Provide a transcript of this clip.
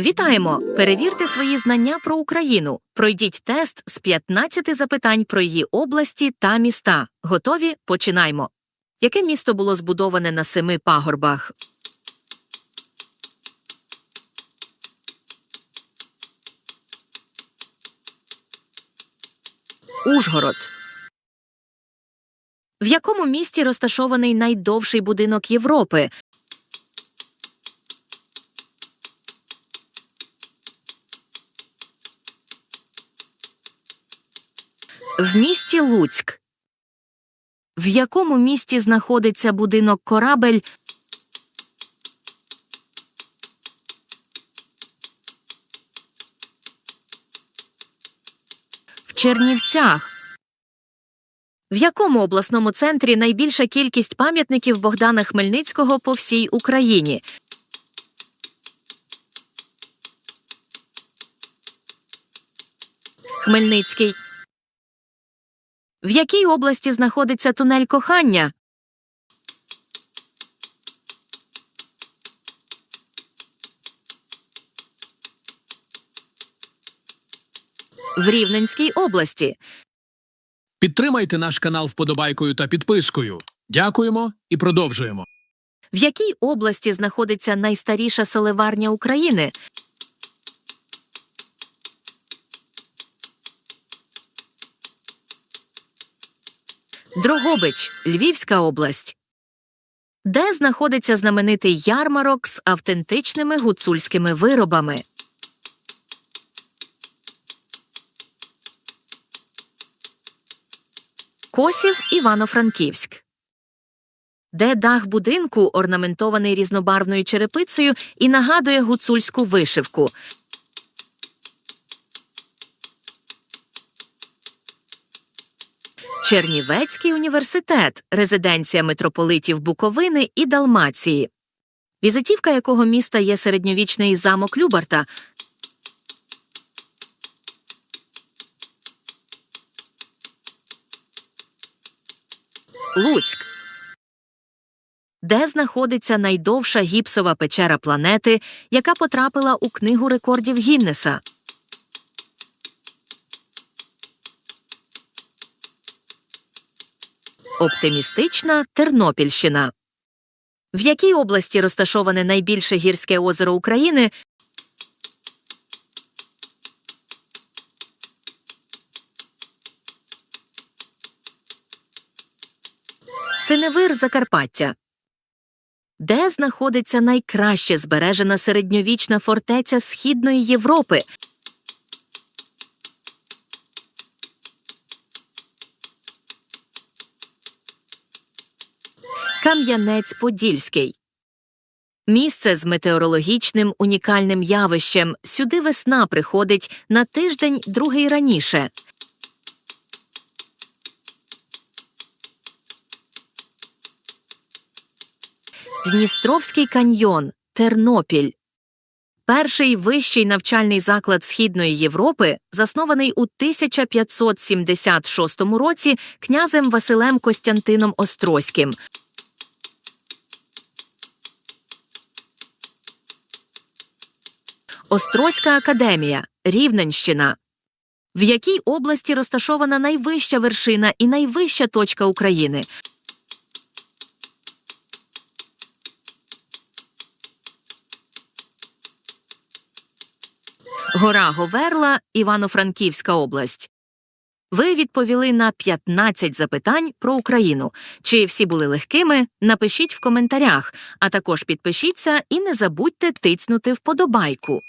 Вітаємо! Перевірте свої знання про Україну. Пройдіть тест з 15 запитань про її області та міста. Готові? Починаймо. Яке місто було збудоване на семи пагорбах? Ужгород. В якому місті розташований найдовший будинок Європи? В місті Луцьк. В якому місті знаходиться будинок корабель? В Чернівцях. В якому обласному центрі найбільша кількість пам'ятників Богдана Хмельницького по всій Україні? Хмельницький. В якій області знаходиться тунель кохання? В Рівненській області. Підтримайте наш канал вподобайкою та підпискою. Дякуємо і продовжуємо. В якій області знаходиться найстаріша солеварня України? Дрогобич, Львівська область. Де знаходиться знаменитий ярмарок з автентичними гуцульськими виробами? Косів, Івано-Франківськ. Де дах будинку орнаментований різнобарвною черепицею і нагадує гуцульську вишивку. Чернівецький університет, резиденція митрополитів Буковини і Далмації, візитівка якого міста є середньовічний замок Любарта. Луцьк. Де знаходиться найдовша гіпсова печера планети, яка потрапила у книгу рекордів Гіннеса? Оптимістична Тернопільщина. В якій області розташоване найбільше гірське озеро України? Синевир Закарпаття. Де знаходиться найкраще збережена середньовічна фортеця Східної Європи? Кам'янець-Подільський. Місце з метеорологічним унікальним явищем. Сюди весна приходить на тиждень другий раніше. Дністровський каньйон, Тернопіль. Перший вищий навчальний заклад Східної Європи, заснований у 1576 році князем Василем Костянтином Острозьким. Острозька академія, Рівненщина. В якій області розташована найвища вершина і найвища точка України? Гора Говерла, Івано-Франківська область. Ви відповіли на 15 запитань про Україну. Чи всі були легкими? Напишіть в коментарях, а також підпишіться і не забудьте тицнути вподобайку.